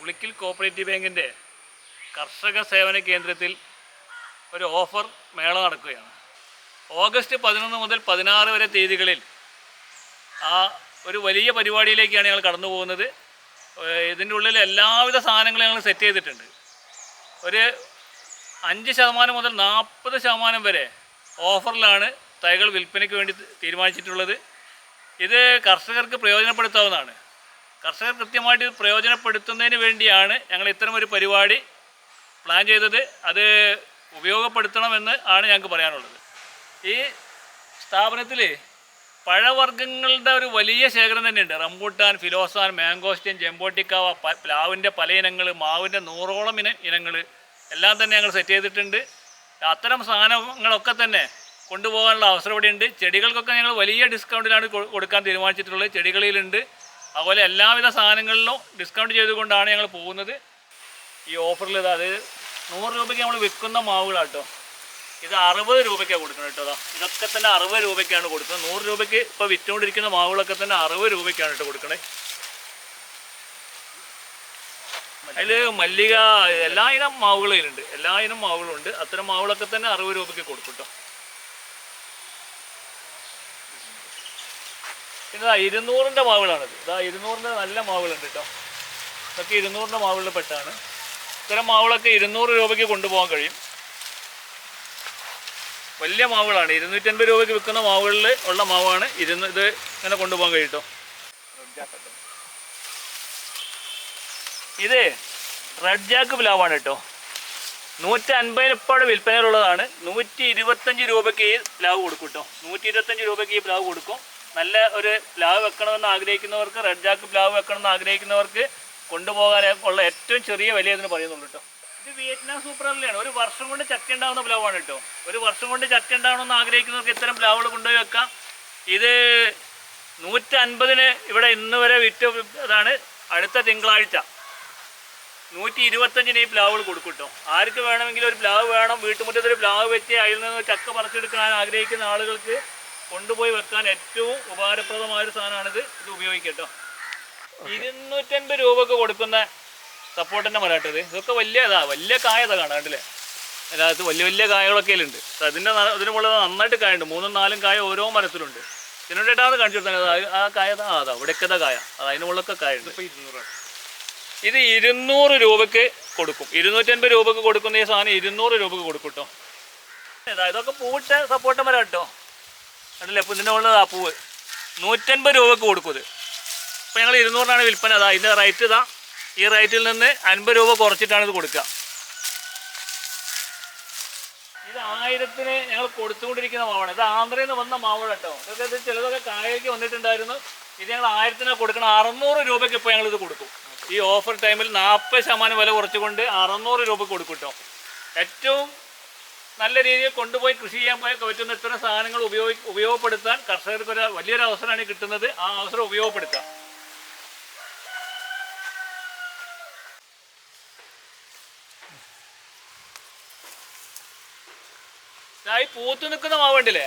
Ulikkal cooperative ബാങ്കിന്റെ കർഷക സേവന കേന്ദ്രത്തിൽ ഒരു ഓഫർ മേള നടക്കുകയാണ്. ഓഗസ്റ്റ് പതിനൊന്ന് മുതൽ പതിനാറ് വരെ തീയതികളിൽ ആ ഒരു വലിയ പരിപാടിയിലേക്കാണ് ഞങ്ങൾ കടന്നു പോകുന്നത്. ഇതിന്റെ ഉള്ളിൽ എല്ലാവിധ സാധനങ്ങളും ഞങ്ങൾ സെറ്റ് ചെയ്തിട്ടുണ്ട്. ഒരു അഞ്ച് ശതമാനം മുതൽ നാൽപ്പത് ശതമാനം വരെ ഓഫറിലാണ് തൈകൾ വിൽപ്പനയ്ക്ക് വേണ്ടി തീരുമാനിച്ചിട്ടുള്ളത്. ഇത് കർഷകർക്ക് പ്രയോജനപ്പെടുത്താവുന്നതാണ്. കർഷകർ കൃത്യമായിട്ട് പ്രയോജനപ്പെടുത്തുന്നതിന് വേണ്ടിയാണ് ഞങ്ങൾ ഇത്തരം ഒരു പരിപാടി പ്ലാൻ ചെയ്തത്. അത് ഉപയോഗപ്പെടുത്തണമെന്ന് ആണ് ഞങ്ങൾക്ക് പറയാനുള്ളത്. ഈ സ്ഥാപനത്തിൽ പഴവർഗങ്ങളുടെ ഒരു വലിയ ശേഖരം തന്നെയുണ്ട്. റംബൂട്ടാൻ ഫിലോസാൻ മാങ്കോസ്റ്റിൻ ജെമ്പോട്ടിക്കാവ പ്ലാവിന്റെ പല ഇനങ്ങൾ മാവിന്റെ നൂറോളം ഇന ഇനങ്ങൾ എല്ലാം തന്നെ ഞങ്ങൾ സെറ്റ് ചെയ്തിട്ടുണ്ട്. അത്തരം സാധനങ്ങളൊക്കെ തന്നെ കൊണ്ടുപോകാനുള്ള അവസരം ഇവിടെയുണ്ട്. ചെടികൾക്കൊക്കെ ഞങ്ങൾ വലിയ ഡിസ്കൗണ്ടിലാണ് കൊടുക്കാൻ തീരുമാനിച്ചിട്ടുള്ളത്. ചെടികളിലുണ്ട്. അതുപോലെ എല്ലാവിധ സാധനങ്ങളിലും ഡിസ്കൗണ്ട് ചെയ്തുകൊണ്ടാണ് ഞങ്ങൾ പോകുന്നത്. ഈ ഓഫറിൽ ഇത് അതായത് നൂറ് രൂപയ്ക്ക് നമ്മൾ വിൽക്കുന്ന മാവുകളാട്ടോ. ഇത് അറുപത് രൂപയ്ക്കാണ് കൊടുക്കുന്നത് കേട്ടോ ഇതൊക്കെ തന്നെ അറുപത് രൂപയ്ക്കാണ് കൊടുക്കുന്നത്. നൂറ് രൂപയ്ക്ക് ഇപ്പോൾ വിറ്റുകൊണ്ടിരിക്കുന്ന മാവുകളൊക്കെ തന്നെ അറുപത് രൂപയ്ക്കാണ് കേട്ടോ കൊടുക്കണേ. അതിൽ മല്ലിക എല്ലാ ഇനം മാവുകളിലുണ്ട് എല്ലാ ഇനം മാവുകളുണ്ട്. അത്തരം മാവുകളൊക്കെ തന്നെ അറുപത് രൂപയ്ക്ക് കൊടുക്കും കേട്ടോ. പിന്നെ ഇതാ ഇരുന്നൂറിന്റെ മാവുകളാണിത് ഇതാ ഇരുന്നൂറിന്റെ നല്ല മാവുകളുണ്ട് കേട്ടോ ഇതൊക്കെ ഇരുന്നൂറിന്റെ മാവുകളിൽ പെട്ടാണ്. ഇത്തരം മാവുകളൊക്കെ ഇരുന്നൂറ് രൂപയ്ക്ക് കൊണ്ടുപോകാൻ കഴിയും. വലിയ മാവുകളാണ് ഇരുന്നൂറ്റൻപത് രൂപയ്ക്ക് വിൽക്കുന്ന മാവുകളിൽ ഉള്ള മാവാണ് ഇരുന്ന് ഇത് ഇങ്ങനെ കൊണ്ടുപോകാൻ കഴിയും ഇത് റെഡ് ജാക്ക് പ്ലാവാണ് കേട്ടോ നൂറ്റി അൻപതിനപ്പാട് വിൽപ്പനയിലുള്ളതാണ്. നൂറ്റി ഇരുപത്തഞ്ച് രൂപയ്ക്ക് ഈ പ്ലാവ് കൊടുക്കും കേട്ടോ നൂറ്റി ഇരുപത്തഞ്ച് രൂപയ്ക്ക് ഈ പ്ലാവ് കൊടുക്കും. നല്ല ഒരു പ്ലാവ് വെക്കണമെന്ന് ആഗ്രഹിക്കുന്നവർക്ക് റെഡ് ജാക്ക് പ്ലാവ് വെക്കണമെന്ന് ആഗ്രഹിക്കുന്നവർക്ക് കൊണ്ടുപോകാൻ ഉള്ള ഏറ്റവും ചെറിയ വില ഇതിന് പറയുന്നുള്ളൂ കേട്ടോ. ഇത് വിയറ്റ്നാം സൂപ്പർ അല്ലയാണ് ഒരു വർഷം കൊണ്ട് ചക്ക ഉണ്ടാവുന്ന പ്ലാവാണ് കേട്ടോ. ഒരു വർഷം കൊണ്ട് ചക്ക ഉണ്ടാവണമെന്ന് ആഗ്രഹിക്കുന്നവർക്ക് ഇത്തരം പ്ലാവുകൾ കൊണ്ടുപോയി വെക്കാം. ഇത് നൂറ്റി അൻപതിന് ഇവിടെ ഇന്ന് വരെ വിറ്റ് അതാണ് അടുത്ത തിങ്കളാഴ്ച. നൂറ്റി ഇരുപത്തഞ്ചിന് ഈ പ്ലാവുകൾ കൊടുക്കും കേട്ടോ. ആർക്ക് വേണമെങ്കിലും ഒരു പ്ലാവ് വേണം. വീട്ടുമുറ്റത്തൊരു പ്ലാവ് വെച്ച് അതിൽ നിന്ന് ചക്ക പറിച്ചെടുക്കാൻ ആഗ്രഹിക്കുന്ന ആളുകൾക്ക് കൊണ്ടുപോയി വെക്കാൻ ഏറ്റവും ഉപകാരപ്രദമായ ഒരു സാധനമാണിത്. ഇത് ഉപയോഗിക്കട്ടോ. ഇരുന്നൂറ്റൻപത് രൂപക്ക് കൊടുക്കുന്ന സപ്പോർട്ടിന്റെ മലയാട്ടത് ഇതൊക്കെ വലിയ ഇതാ വലിയ കായ ഇതാ കാണാം കണ്ടില്ലേ അതിനകത്ത് വലിയ വലിയ കായകളൊക്കെ ഉണ്ട് അതിന്റെ ന- നന്നായിട്ട് മുകളിൽ നന്നായിട്ട് കായുണ്ട്. മൂന്നും നാലും കായ ഓരോ മരത്തിലുണ്ട്. ഇതിനോട്ടാണ് കാണിച്ചു കൊടുത്തത് ആ കായ ആ അതാ ഇവിടെയൊക്കെ കായ. അത് അതിന് മുകളിലൊക്കെ കായുണ്ട്. ഇത് ഇരുന്നൂറ് രൂപക്ക് കൊടുക്കും. ഇരുന്നൂറ്റൻപത് രൂപക്ക് കൊടുക്കുന്ന ഈ സാധനം ഇരുന്നൂറ് രൂപക്ക് കൊടുക്കും കേട്ടോ. ഇതൊക്കെ പൂവിട്ട സപ്പോർട്ട് മരം കേട്ടോ. കണ്ടില്ലേ? അപ്പോൾ ഇതിന്റെ ഉള്ളത് ആ പൂവ്. നൂറ്റൻപത് രൂപക്ക് കൊടുക്കും അപ്പോൾ ഞങ്ങൾ ഇരുന്നൂറിനാണ് വിൽപ്പന. അതാ ഇതിന്റെ റേറ്റ് ഇതാ. ഈ റേറ്റിൽ നിന്ന് അൻപത് രൂപ കുറച്ചിട്ടാണ് ഇത് കൊടുക്കുക. ഇത് ആയിരത്തിന് ഞങ്ങൾ കൊടുത്തുകൊണ്ടിരിക്കുന്ന മാവാണ്. ഇത് ആന്ധ്രയിൽ നിന്ന് വന്ന മാവാണ് കേട്ടോ. ഇതൊക്കെ ഇത് ചിലതൊക്കെ കായലേക്ക് വന്നിട്ടുണ്ടായിരുന്നു. ഇത് ഞങ്ങൾ ആയിരത്തിനാണ് കൊടുക്കണം അറുന്നൂറ് രൂപയ്ക്ക് ഇപ്പോൾ ഞങ്ങൾ ഇത് കൊടുക്കും. ഈ ഓഫർ ടൈമിൽ നാൽപ്പത് ശതമാനം വില കുറച്ചുകൊണ്ട് അറുന്നൂറ് രൂപ കൊടുക്കും കേട്ടോ. ഏറ്റവും നല്ല രീതിയിൽ കൊണ്ടുപോയി കൃഷി ചെയ്യാൻ പോയ പറ്റുന്ന ഇത്തരം സാധനങ്ങൾ ഉപയോഗി ഉപയോഗപ്പെടുത്താൻ കർഷകർക്ക് ഒരു വലിയൊരു അവസരമാണ് കിട്ടുന്നത്. ആ അവസരം ഉപയോഗപ്പെടുത്താം. ഈ പൂത്ത് നിൽക്കുന്ന മാവണ്ടില്ലേ?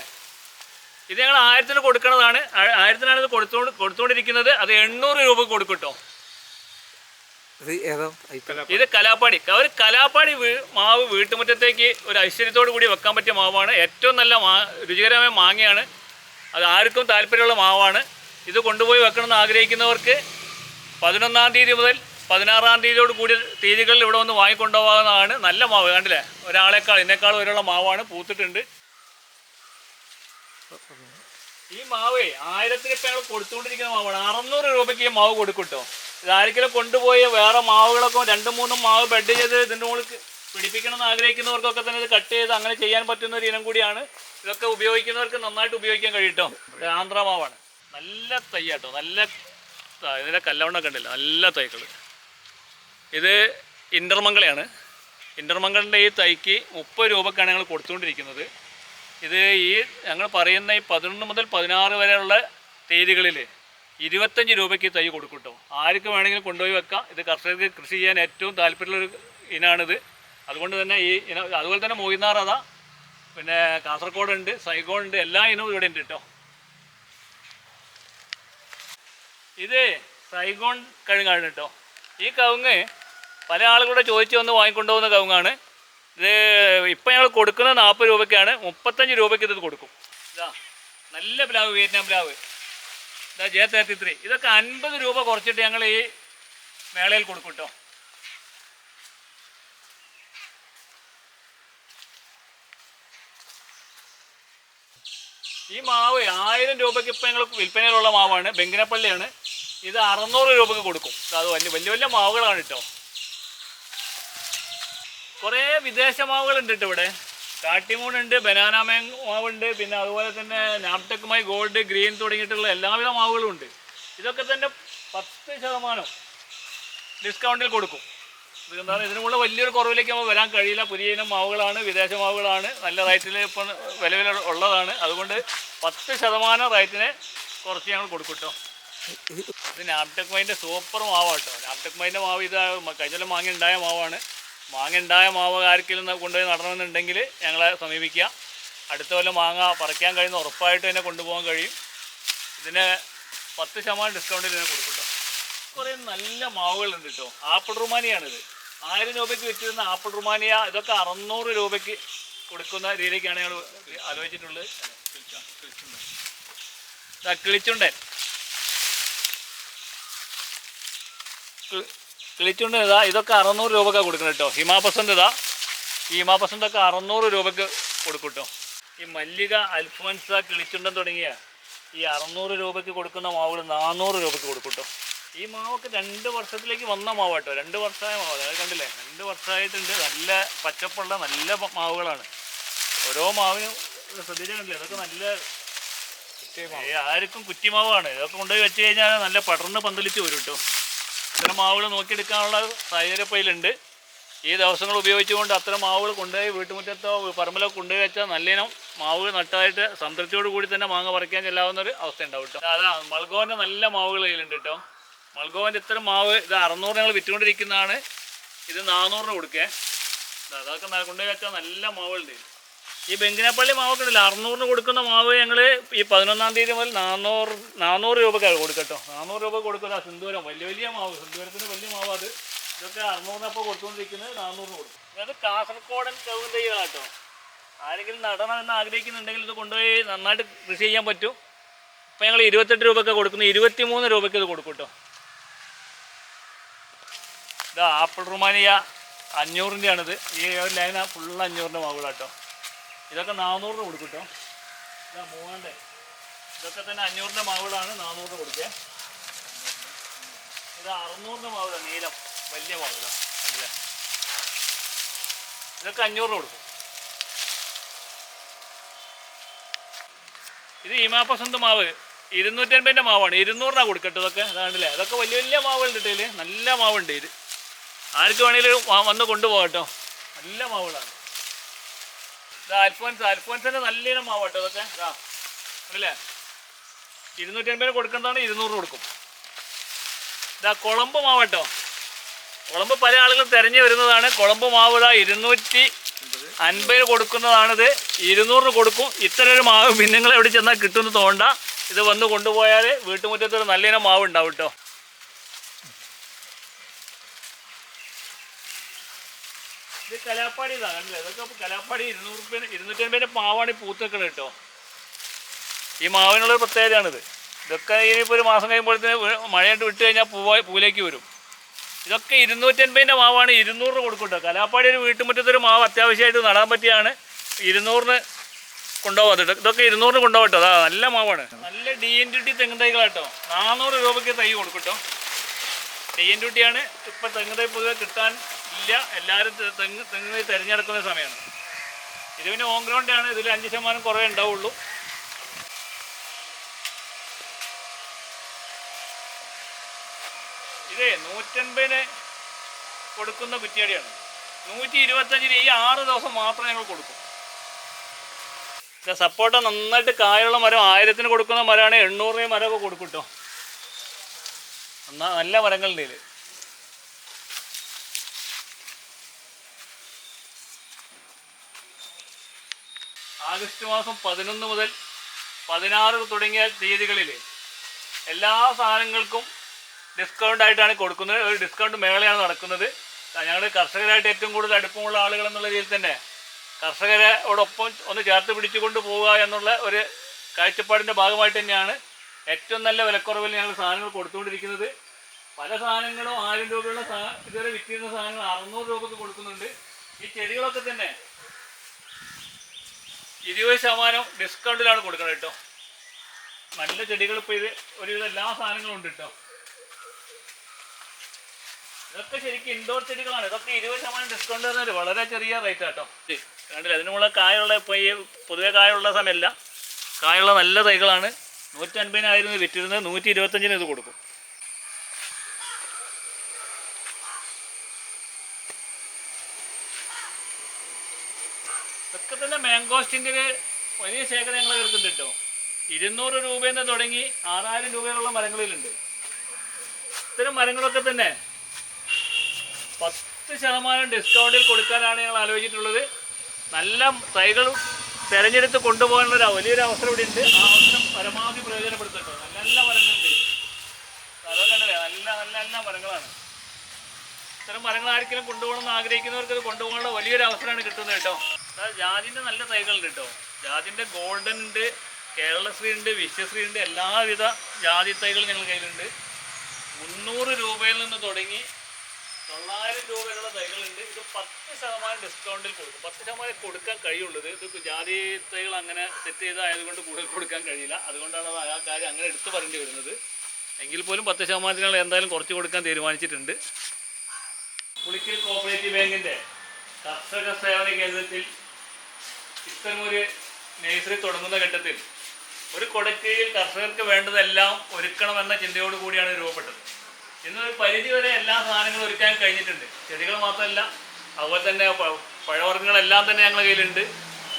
ഇത് ഞങ്ങൾ ആയിരത്തിന് കൊടുക്കുന്നതാണ് ആയിരത്തിനാണ് ഇത് കൊടുത്തോണ്ട് കൊടുത്തുകൊണ്ടിരിക്കുന്നത് അത് എണ്ണൂറ് രൂപ കൊടുക്കട്ടോ കേട്ടോ. ഇത് ഏതാ ഐറ്റം ഇത് കലാപ്പാടി ഒരു കലാപ്പാടി മാവ് വീട്ടുമുറ്റത്തേക്ക് ഒരു ഐശ്വര്യത്തോടു കൂടി വെക്കാൻ പറ്റിയ മാവാണ്. ഏറ്റവും നല്ല മാ രുചികരമായ മാങ്ങയാണ്. അത് ആർക്കും താല്പര്യമുള്ള മാവാണ്. ഇത് കൊണ്ടുപോയി വെക്കണമെന്ന് ആഗ്രഹിക്കുന്നവർക്ക് പതിനൊന്നാം തീയതി മുതൽ പതിനാറാം തീയതിയോട് കൂടി തീയതികളിൽ ഇവിടെ വന്ന് വാങ്ങിക്കൊണ്ടുപോകാവുന്നതാണ് നല്ല മാവ്. കണ്ടില്ലേ? ഒരാളെക്കാൾ എന്നെക്കാൾ വരെയുള്ള മാവാണ്. പൂത്തിട്ടുണ്ട്. ഈ മാവേ ആയിരത്തിന് ഇപ്പം ഞങ്ങൾ കൊടുത്തുകൊണ്ടിരിക്കുന്ന മാവാണ്. അറുന്നൂറ് രൂപയ്ക്ക് ഈ മാവ് കൊടുക്കും കേട്ടോ ഇതാരെങ്കിലും കൊണ്ടുപോയി വേറെ മാവുകളൊക്കെ രണ്ടും മൂന്നും മാവ് ബെഡ് ചെയ്ത് ഇതിന്റെ മുകളിൽ പിടിപ്പിക്കണം എന്ന് ആഗ്രഹിക്കുന്നവർക്കൊക്കെ തന്നെ ഇത് കട്ട് ചെയ്ത് അങ്ങനെ ചെയ്യാൻ പറ്റുന്ന ഒരു ഇനം കൂടിയാണ്. ഇതൊക്കെ ഉപയോഗിക്കുന്നവർക്ക് നന്നായിട്ട് ഉപയോഗിക്കാൻ കഴിയട്ടോ കേട്ടോ ആന്ധ്ര മാവാണ്. നല്ല തയ്യാട്ടോ. നല്ല ത- ഇതിന്റെ കല്ലവണ്ണൊക്കെ ഉണ്ടല്ലോ. നല്ല തൈകൾ ഇത് ഇന്റർമംഗളയാണ് ഇന്റർമംഗളിന്റെ ഈ തൈക്ക് മുപ്പത് രൂപക്കാണ് ഞങ്ങൾ കൊടുത്തുകൊണ്ടിരിക്കുന്നത്. ഇത് ഈ ഞങ്ങൾ പറയുന്ന ഈ പതിനൊന്ന് മുതൽ പതിനാറ് വരെയുള്ള തീയതികളിൽ ഇരുപത്തഞ്ച് രൂപയ്ക്ക് തൈ കൊടുക്കൂട്ടോ. കേട്ടോ ആർക്ക് വേണമെങ്കിലും കൊണ്ടുപോയി വെക്കാം. ഇത് കർഷകർക്ക് കൃഷി ചെയ്യാൻ ഏറ്റവും താല്പര്യമുള്ളൊരു ഇനാണിത്. അതുകൊണ്ട് തന്നെ ഈ ഇന അതുപോലെ തന്നെ മൂന്നാർ അതാ. പിന്നെ കാസർഗോഡുണ്ട് സൈഗോൺ ഉണ്ട് എല്ലാ ഇനവും ഇവിടെ ഉണ്ട് കേട്ടോ ഇത് സൈഗോൺ കഴുങ്ങാണ് കേട്ടോ ഈ കവുങ്ങ് പല ആളുകളുടെ ചോദിച്ചു വന്ന് വാങ്ങിക്കൊണ്ടുപോകുന്ന കവുങ്ങാണ്. ഇത് ഇപ്പം ഞങ്ങൾ കൊടുക്കുന്നത് നാൽപ്പത് രൂപയ്ക്കാണ്. മുപ്പത്തഞ്ച് രൂപയ്ക്ക് ഇത് കൊടുക്കും. ഇതാ. നല്ല പ്ലാവ് വിയറ്റ്നാം പ്ലാവ്. J thirty three. ഇതൊക്കെ അൻപത് രൂപ കുറച്ചിട്ട് ഞങ്ങൾ ഈ മേളയിൽ കൊടുക്കും കേട്ടോ ഈ മാവ് ആയിരം രൂപയ്ക്ക് ഇപ്പം ഞങ്ങൾ വിൽപ്പനയിലുള്ള മാവാണ് ബെങ്കിനപ്പള്ളിയാണ്. ഇത് അറുന്നൂറ് രൂപയ്ക്ക് കൊടുക്കും. അത് വലിയ വലിയ വലിയ മാവുകളാണ് കേട്ടോ. കുറേ വിദേശ മാവുകളുണ്ട് കേട്ടോ ഇവിടെ. കാട്ടിമൂണുണ്ട് ബനാന മാവുണ്ട് പിന്നെ അതുപോലെ തന്നെ നാപ്ടെക്കുമായി ഗോൾഡ് ഗ്രീൻ തുടങ്ങിയിട്ടുള്ള എല്ലാവിധ മാവുകളും ഉണ്ട്. ഇതൊക്കെ തന്നെ പത്ത് ശതമാനം ഡിസ്കൗണ്ടിൽ കൊടുക്കും. എന്താണ്? ഇതിനുള്ള വലിയൊരു കുറവിലേക്ക് നമ്മൾ വരാൻ കഴിയില്ല. പുതിയ ഇനം മാവുകളാണ് വിദേശ മാവുകളാണ്. നല്ല റേറ്റിൽ ഇപ്പം വിലവിൽ ഉള്ളതാണ്. അതുകൊണ്ട് പത്ത് ശതമാനം റേറ്റിന് കുറച്ച് ഞങ്ങൾ കൊടുക്കട്ടോ കേട്ടോ. ഇത് നാപ്ടെക് മൈന്റെ സൂപ്പർ മാവാട്ടോ നാപ്ടെക് മൈന്റെ മാവ് ഇത് കഴിഞ്ഞ മാങ്ങ ഉണ്ടായ മാവാണ്. മാങ്ങ ഉണ്ടായ മാവ് ആർക്കെങ്കിലും കൊണ്ടുപോയി നടണമെന്നുണ്ടെങ്കിൽ ഞങ്ങളെ സമീപിക്കുക. അടുത്ത കൊല്ലം മാങ്ങ പറിക്കാൻ കഴിയുന്ന ഉറപ്പായിട്ട് തന്നെ കൊണ്ടുപോകാൻ കഴിയും. ഇതിന് പത്ത് ശതമാനം ഡിസ്കൗണ്ടിൽ ഇതിനെ കൊടുക്കും കേട്ടോ കുറേ നല്ല മാവുകളുണ്ട് കേട്ടോ. ആപ്പിൾ റുമാനിയാണിത്. ആയിരം രൂപയ്ക്ക് വിറ്റിരുന്ന ആപ്പിൾ റുമാനിയ ഇതൊക്കെ അറുന്നൂറ് രൂപയ്ക്ക് കൊടുക്കുന്ന രീതിക്കാണ് ഞങ്ങൾ ആലോചിച്ചിട്ടുള്ളത്. കിളിച്ചുണ്ടേ കിളിച്ചുണ്ട് ഇതാ ഇതൊക്കെ അറുന്നൂറ് രൂപയ്ക്കാണ് കൊടുക്കുന്നത് കേട്ടോ. ഹിമാപസന്ത് ഇതാ. ഈ ഹിമാപസന്തൊക്കെ അറുന്നൂറ് രൂപക്ക് കൊടുക്കും കേട്ടോ. ഈ മല്ലിക അൽഫോൻസ കിളിച്ചുണ്ടൻ തുടങ്ങിയ ഈ അറുന്നൂറ് രൂപയ്ക്ക് കൊടുക്കുന്ന മാവുകൾ നാനൂറ് രൂപയ്ക്ക് കൊടുക്കും കേട്ടോ. ഈ മാവൊക്കെ രണ്ട് വർഷത്തിലേക്ക് വന്ന മാവ് കേട്ടോ. രണ്ട് വർഷമായ മാവ്. അതായത് കണ്ടില്ലേ? രണ്ട് വർഷമായിട്ടുണ്ട്. നല്ല പച്ചപ്പുള്ള നല്ല മാവുകളാണ്. ഓരോ മാവിനും ശ്രദ്ധിച്ചാൽ ഇതൊക്കെ നല്ല ആർക്കും കുറ്റിമാവാണ് ഇതൊക്കെ കൊണ്ടുപോയി വെച്ച് കഴിഞ്ഞാൽ നല്ല പടർന്ന് പന്തലിച്ച് വരും കേട്ടോ. ഇത്തരം മാവുകൾ നോക്കിയെടുക്കാനുള്ള സാഹചര്യപ്പയിലുണ്ട്. ഈ ദിവസങ്ങൾ ഉപയോഗിച്ചുകൊണ്ട് അത്തരം മാവുകൾ കൊണ്ടുപോയി വീട്ടുമുറ്റത്തോ പറമ്പിലോ കൊണ്ടുപോയി വെച്ചാൽ നല്ലിനം മാവുകൾ നട്ടതായിട്ട് സംതൃപ്തിയോട് കൂടി തന്നെ മാങ്ങ പറിക്കാൻ ചെല്ലാവുന്ന ഒരു അവസ്ഥ ഉണ്ടാവും കേട്ടോ. അതാ മൾഗോവന്റെ നല്ല മാവുകൾ കയ്യിലുണ്ട് കേട്ടോ. മൾഗോവന്റെ ഇത്തരം മാവ് ഇത് അറുന്നൂറ് ഞങ്ങൾ വിറ്റുകൊണ്ടിരിക്കുന്നതാണ്. ഇത് നാനൂറിന് കൊടുക്കേ. അതൊക്കെ കൊണ്ടുപോയി വെച്ചാൽ നല്ല മാവുകളുണ്ട്. ഈ ബെങ്കിനപ്പള്ളി മാവൊക്കെ ഉണ്ടല്ലോ. അറുന്നൂറിന് കൊടുക്കുന്ന മാവ് ഞങ്ങൾ ഈ പതിനൊന്നാം തീയതി മുതൽ നാനൂറ് നാനൂറ് രൂപക്കാണ് കൊടുക്കട്ടോ. നാനൂറ് രൂപ കൊടുക്കുന്ന സിന്ദൂരം. വലിയ വലിയ മാവ്. സിന്ദൂരത്തിന് വലിയ മാവ് അത്. ഇതൊക്കെ അറുന്നൂറിനപ്പോൾ കൊടുത്തുകൊണ്ടിരിക്കുന്നത് നാനൂറിന് കൊടുക്കും. അത് കാസർഗോഡൻ കവുങ്ങ് തൈകളാട്ടോ ആരെങ്കിലും നടണമെന്ന് ആഗ്രഹിക്കുന്നുണ്ടെങ്കിൽ ഇത് കൊണ്ടുപോയി നന്നായിട്ട് കൃഷി ചെയ്യാൻ പറ്റും. ഇപ്പം ഞങ്ങൾ ഇരുപത്തെട്ട് രൂപയ്ക്ക് കൊടുക്കുന്നു. ഇരുപത്തി മൂന്ന് രൂപയ്ക്ക് ഇത് കൊടുക്കും കേട്ടോ. ഇതാ ആപ്പിൾ റുമാനിയ അഞ്ഞൂറിന്റെയാണിത് ഈ ഒരു ലൈന ഫുള്ള് അഞ്ഞൂറിന്റെ മാവുകളാട്ടോ. ഇതൊക്കെ നാനൂറിന് കൊടുക്കും കേട്ടോ ഇതാ മൂവാണ്ടേ ഇതൊക്കെ തന്നെ അഞ്ഞൂറിന്റെ മാവുകളാണ് നാനൂറിന് കൊടുക്കുക ഇത് അറുന്നൂറിന്റെ മാവുകളാണ് നീലം. വലിയ മാവുകളാണ് കണ്ടില്ലേ? ഇതൊക്കെ അഞ്ഞൂറിന് കൊടുക്കും. ഇത് ഈമാപ്പസന്ത് മാവ്. ഇരുന്നൂറ്റൻപതിന്റെ മാവാണ്. ഇരുന്നൂറിനാണ് കൊടുക്കട്ടെ ഇതൊക്കെ. അതാണല്ലേ അതൊക്കെ വലിയ വലിയ മാവുകളുണ്ട് ഇതിൽ നല്ല മാവുണ്ട് ഇത്. ആർക്ക് വേണമെങ്കിലും വന്ന് കൊണ്ടുപോകാം കേട്ടോ നല്ല മാവുകളാണ്. അൽഫോൻസ് അൽഫോൻസിന്റെ നല്ല ഇനം മാവട്ടോ ഇതൊക്കെ. ഇതാ അല്ലേ ഇരുന്നൂറ്റി അൻപതിന് കൊടുക്കുന്നതാണ് ഇരുന്നൂറ് കൊടുക്കും. ഇതാ കുളമ്പ് മാവട്ടോ. കുളമ്പ് പല ആളുകളും തിരഞ്ഞു വരുന്നതാണ്. കുളമ്പ് മാവ് ഇതാ ഇരുന്നൂറ്റി അൻപതിന് കൊടുക്കുന്നതാണിത്. ഇരുന്നൂറിന് കൊടുക്കും. ഇത്തരം ഒരു മാവ് നിങ്ങൾ എവിടെ ചെന്നാൽ കിട്ടുമെന്ന് തോണ്ട ഇത് വന്ന് കൊണ്ടുപോയാൽ വീട്ടുമുറ്റത്ത് ഒരു നല്ല ഇനം മാവ് ഉണ്ടാവും കേട്ടോ ഇത് കലാപ്പാടി ഇതാ കണ്ടില്ലേ? ഇതൊക്കെ കലാപ്പാടി ഇരുന്നൂറ് റുപ്യ ഇരുന്നൂറ്റി അൻപതിന്റെ മാവാണ് ഈ പൂത്തൊക്കെ കേട്ടോ ഈ മാവിനുള്ളൊരു പ്രത്യേകതയാണിത്. ഇതൊക്കെ ഇനിയിപ്പോൾ ഒരു മാസം കഴിയുമ്പോഴത്തേന് മഴയായിട്ട് വിട്ട് കഴിഞ്ഞാൽ പൂവാ പൂവിലേക്ക് വരും. ഇതൊക്കെ ഇരുന്നൂറ്റൻപതിന്റെ മാവാണ് ഇരുന്നൂറ് കൊടുക്കട്ടോ കേട്ടോ കലാപ്പാടി ഒരു വീട്ടുമുറ്റത്തൊരു മാവ് അത്യാവശ്യമായിട്ട് നടാൻ പറ്റിയാണ്. ഇരുന്നൂറിന് കൊണ്ടുപോകാം കേട്ടോ ഇതൊക്കെ ഇരുന്നൂറിന് കൊണ്ടുപോകട്ടോ കേട്ടോ അതാ നല്ല മാവാണ്. നല്ല ഡി എൻ ഡ്യൂട്ടി തെങ്ങ് തൈകളാട്ടോ നാനൂറ് രൂപയ്ക്ക് തൈ കൊടുക്കട്ടോ കേട്ടോ ഡി എൻ ഡ്യൂട്ടിയാണ് ഇപ്പം തെങ്ങ് തൈ പൊതുവെ കിട്ടാൻ ഇല്ല എല്ലാവരും തെങ്ങ് തെങ്ങ് തിരഞ്ഞെടുക്കുന്ന സമയമാണ്. ഇത് പിന്നെ ഓൺ ഗ്രൗണ്ടാണ് ഇതിൽ അഞ്ച് ശതമാനം കുറവേ ഉണ്ടാവുള്ളൂ. ഇതേ നൂറ്റൻപതിന് കൊടുക്കുന്ന കുറ്റിയടിയാണ്. നൂറ്റി ഇരുപത്തഞ്ചിന് ഈ ആറ് ദിവസം മാത്രം ഞങ്ങൾ കൊടുക്കും. സപ്പോർട്ട നന്നായിട്ട് കായുള്ള മരം ആയിരത്തിന് കൊടുക്കുന്ന മരമാണ് എണ്ണൂറ് രൂപ മരമൊക്കെ കൊടുക്കും കേട്ടോ നല്ല മരങ്ങളുണ്ടെങ്കിൽ ഇതിൽ ആഗസ്റ്റ് മാസം പതിനൊന്ന് മുതൽ പതിനാറ് തുടങ്ങിയ തീയതികളിൽ എല്ലാ സാധനങ്ങൾക്കും ഡിസ്കൗണ്ട് ആയിട്ടാണ് കൊടുക്കുന്നത്. ഒരു ഡിസ്കൗണ്ട് മേളയാണ് നടക്കുന്നത്. ഞങ്ങൾ കർഷകരായിട്ട് ഏറ്റവും കൂടുതൽ അടുപ്പമുള്ള ആളുകൾ എന്നുള്ള രീതിയിൽ തന്നെ കർഷകരോടൊപ്പം ഒന്ന് ചേർത്ത് പിടിച്ചുകൊണ്ട് പോവുക എന്നുള്ള ഒരു കാഴ്ചപ്പാടിന്റെ ഭാഗമായിട്ട് തന്നെയാണ് ഏറ്റവും നല്ല വിലക്കുറവിൽ ഞങ്ങൾ സാധനങ്ങൾ കൊടുത്തുകൊണ്ടിരിക്കുന്നത്. പല സാധനങ്ങളും ആയിരം രൂപയുള്ള സാ ഇതുവരെ വിറ്റിരുന്ന സാധനങ്ങൾ അറുന്നൂറ് രൂപക്ക് കൊടുക്കുന്നുണ്ട്. ഈ ചെടികളൊക്കെ തന്നെ ഇരുപത് ശതമാനം ഡിസ്കൗണ്ടിലാണ് കൊടുക്കുന്നത് കേട്ടോ നല്ല ചെടികൾ ഇപ്പോൾ ഇത് ഒരുവിധം എല്ലാ സാധനങ്ങളും ഉണ്ട് കേട്ടോ ഇതൊക്കെ ശരിക്കും ഇൻഡോർ ചെടികളാണ്. ഇതൊക്കെ ഇരുപത് ശതമാനം ഡിസ്കൗണ്ട് പറഞ്ഞാൽ വളരെ ചെറിയ റേറ്റ് ഇത് കണ്ടില്ല? അതിനുള്ള കായുള്ള ഇപ്പോൾ ഈ പൊതുവെ കായുള്ള സമയമല്ല. കായുള്ള നല്ല തൈകളാണ്. നൂറ്റി അൻപതിനായിരുന്നു വിറ്റിരുന്നത് നൂറ്റി ഇരുപത്തഞ്ചിന് ഇത് കൊടുക്കും ഇതൊക്കെ തന്നെ മാംഗോസ്റ്റിന്റെ ഒരു വലിയ ശേഖരം ഞങ്ങൾ എടുത്തിട്ടുണ്ട് കേട്ടോ. ഇരുന്നൂറ് രൂപയിൽ നിന്ന് തുടങ്ങി ആറായിരം രൂപയിലുള്ള മരങ്ങളിലുണ്ട്. ഇത്തരം മരങ്ങളൊക്കെ തന്നെ പത്ത് ശതമാനം ഡിസ്കൗണ്ടിൽ കൊടുക്കാനാണ് ഞങ്ങൾ ആലോചിച്ചിട്ടുള്ളത്. നല്ല തൈകൾ തിരഞ്ഞെടുത്ത് കൊണ്ടുപോകാനുള്ള വലിയൊരു അവസരം ഇവിടെ ഉണ്ട്. ആ അവസരം പരമാവധി പ്രയോജനപ്പെടുത്തട്ടോ. നല്ല നല്ല മരങ്ങളുണ്ട്. അതൊക്കെ നല്ല നല്ല നല്ല മരങ്ങളാണ്. ഇത്തരം മരങ്ങൾ ആർക്കെങ്കിലും കൊണ്ടുപോകണം എന്ന് ആഗ്രഹിക്കുന്നവർക്ക് അത് കൊണ്ടുപോകാനുള്ള വലിയൊരു അവസരമാണ് കിട്ടുന്നത് കേട്ടോ. ജാതിന്റെ നല്ല തൈകളുണ്ട് കേട്ടോ ജാതിന്റെ ഗോൾഡൻ ഉണ്ട് കേരളശ്രീ ഉണ്ട് വിശ്വശ്രീ ഉണ്ട് എല്ലാവിധ ജാതി തൈകളും ഞങ്ങൾ കയ്യിലുണ്ട്. മുന്നൂറ് രൂപയിൽ നിന്ന് തുടങ്ങി തൊള്ളായിരം രൂപയിലുള്ള തൈകളുണ്ട്. ഇത് പത്ത് ശതമാനം ഡിസ്കൗണ്ടിൽ കൊടുക്കും. പത്ത് ശതമാനം കൊടുക്കാൻ കഴിയുള്ളത് ഇത് ജാതി തൈകൾ അങ്ങനെ സെറ്റ് ചെയ്തായതുകൊണ്ട് കൂടുതൽ കൊടുക്കാൻ കഴിയില്ല. അതുകൊണ്ടാണ് അത് ആ കാര്യം അങ്ങനെ എടുത്തു പറയേണ്ടി വരുന്നത്. എങ്കിൽ പോലും പത്ത് ശതമാനത്തിനുള്ള എന്തായാലും കുറച്ച് കൊടുക്കാൻ തീരുമാനിച്ചിട്ടുണ്ട്. പുളിക്കൽ കോപ്പറേറ്റീവ് ബാങ്കിന്റെ കർഷക സേവന കേന്ദ്രത്തിൽ ഇത്തരമൊരു നേഴ്സറി തുടങ്ങുന്ന ഘട്ടത്തിൽ ഒരു കൊടക്കീഴിൽ കർഷകർക്ക് വേണ്ടതെല്ലാം ഒരുക്കണമെന്ന ചിന്തയോട് കൂടിയാണ് രൂപപ്പെട്ടത്. ഇന്നൊരു പരിധി വരെ എല്ലാ സാധനങ്ങളും ഒരുക്കാൻ കഴിഞ്ഞിട്ടുണ്ട്. ചെടികൾ മാത്രമല്ല അതുപോലെ തന്നെ പഴവർഗങ്ങളെല്ലാം തന്നെ ഞങ്ങളുടെ കയ്യിലുണ്ട്.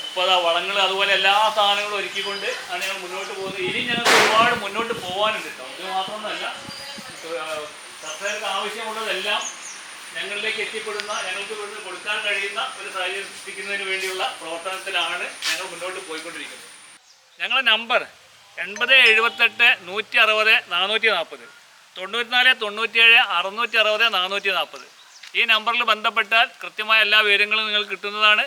ഇപ്പോൾ അതാ വളങ്ങൾ അതുപോലെ എല്ലാ സാധനങ്ങളും ഒരുക്കിക്കൊണ്ട് ആണ് ഞങ്ങൾ മുന്നോട്ട് പോകുന്നത്. ഇനി ഞങ്ങൾക്ക് ഒരുപാട് മുന്നോട്ട് പോകാനുണ്ട്. കേട്ടോ ഇത് മാത്രമൊന്നുമല്ല കർഷകർക്ക് ആവശ്യമുള്ളതെല്ലാം ഞങ്ങളിലേക്ക് എത്തിപ്പെടുന്ന ഞങ്ങൾക്ക് ഇവിടുന്ന് കൊടുക്കാൻ കഴിയുന്ന ഒരു സാഹചര്യം സൃഷ്ടിക്കുന്നതിന് വേണ്ടിയുള്ള പ്രവർത്തനത്തിലാണ് ഞങ്ങൾ മുന്നോട്ട് പോയിക്കൊണ്ടിരിക്കുന്നത്. ഞങ്ങളുടെ നമ്പർ എൺപത് എഴുപത്തെട്ട് നൂറ്റി അറുപത് നാനൂറ്റി നാൽപ്പത് തൊണ്ണൂറ്റിനാല് തൊണ്ണൂറ്റിയേഴ് അറുന്നൂറ്റി അറുപത് നാനൂറ്റി നാൽപ്പത് ഈ നമ്പറിൽ ബന്ധപ്പെട്ടാൽ കൃത്യമായ എല്ലാ വിവരങ്ങളും നിങ്ങൾക്ക് കിട്ടുന്നതാണ്.